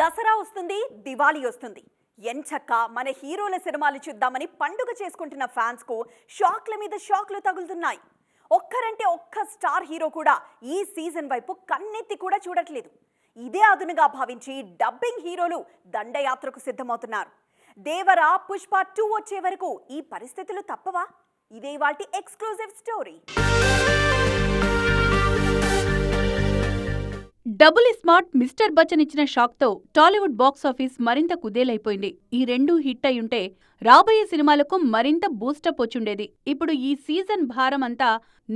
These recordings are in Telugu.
దసరా వస్తుంది దివాళీ వస్తుంది. ఎంచక్క మన హీరోల సినిమాలు చూద్దామని పండుగ చేసుకుంటున్న ఫ్యాన్స్కు షాక్ల మీద షాక్లు తగులుతున్నాయి. ఒక్కరంటే ఒక్క స్టార్ హీరో కూడా ఈ సీజన్ వైపు కన్నెత్తి కూడా చూడట్లేదు. ఇదే అదునుగా భావించి డబ్బింగ్ హీరోలు దండయాత్రకు సిద్ధమవుతున్నారు. దేవర పుష్ప టూ వచ్చే వరకు ఈ పరిస్థితులు తప్పవా? ఇదే వాటి exclusive story. Double Smart Mister Bachchan ఇచ్చిన షాక్తో టాలీవుడ్ బాక్స్ ఆఫీస్ మరింత కుదేలైపోయింది. ఈ రెండు హిట్ అయ్యుంటే రాబోయే సినిమాలకు మరింత బూస్టప్ వచ్చుండేది. ఇప్పుడు ఈ సీజన్ భారం అంతా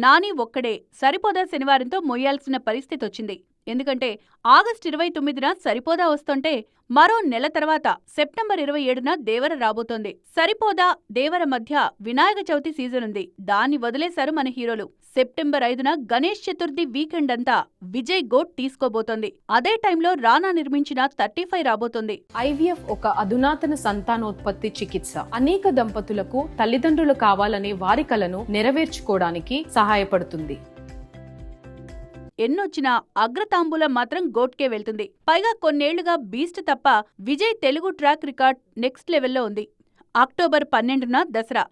నాని ఒక్కడే సరిపోదా శనివారంతో మొయ్యాల్సిన పరిస్థితి వచ్చింది ఎందుకంటే ఆగస్టు ఇరవై తొమ్మిదిన సరిపోదా వస్తుంటే మరో నెల తర్వాత సెప్టెంబర్ ఇరవై ఏడున దేవర రాబోతోంది. సరిపోదా దేవర మధ్య వినాయక చవితి సీజన్ ఉంది. దాన్ని వదిలేశారు మన హీరోలు. సెప్టెంబర్ ఐదున గణేష్ చతుర్థి వీకెండ్ అంతా విజయ్ గోట్ తీసుకోబోతోంది. అదే టైంలో రానా నిర్మించిన థర్టీ ఫైవ్ రాబోతోంది. ఐవీఎఫ్ ఒక అధునాతన సంతానోత్పత్తి చికిత్స. అనేక దంపతులకు తల్లిదండ్రులు కావాలనే వారి కలను నెరవేర్చుకోవడానికి సహాయపడుతుంది. ఎన్నొచ్చినా అగ్రతాంబూలం మాత్రం గోట్కే వెళ్తుంది. పైగా కొన్నేళ్ళుగా బీస్ట్ తప్ప Vijay Telugu track record next లెవెల్లో ఉంది. అక్టోబర్ పన్నెండున దసరా.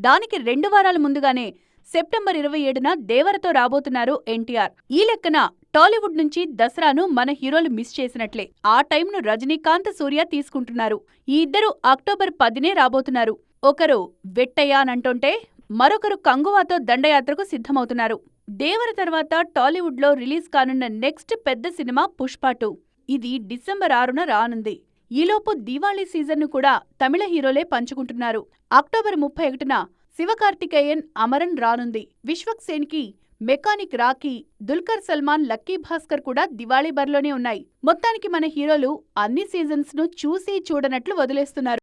దానికి రెండు వారాల ముందుగానే సెప్టెంబర్ ఇరవై ఏడున దేవరతో రాబోతున్నారు ఎన్టీఆర్. ఈ లెక్కన టాలీవుడ్ నుంచి దసరాను మన హీరోలు మిస్ చేసినట్లే. ఆ టైంను రజనీకాంత్ సూర్య తీసుకుంటున్నారు. ఈ ఇద్దరు అక్టోబర్ పదినే రాబోతున్నారు. ఒకరు వెట్టయ్యానంటుంటే మరొకరు కంగువాతో దండయాత్రకు సిద్ధమవుతున్నారు. దేవర తర్వాత టాలీవుడ్లో రిలీజ్ కానున్న నెక్స్ట్ పెద్ద సినిమా పుష్ప టూ. ఇది డిసెంబర్ ఆరున రానుంది. ఈలోపు దీవాళీ సీజన్ను కూడా తమిళ హీరోలే పంచుకుంటున్నారు. అక్టోబర్ ముప్పై ఒకటిన శివకార్తికేయన్ అమరన్ రానుంది. Vishwak సేన్కి Mechanic Rocky Dulquer Salmaan Lucky Bhaskar కూడా దివాళీ బరిలోనే ఉన్నాయి. మొత్తానికి మన హీరోలు అన్ని సీజన్స్ను చూసి చూడనట్లు వదిలేస్తున్నారు.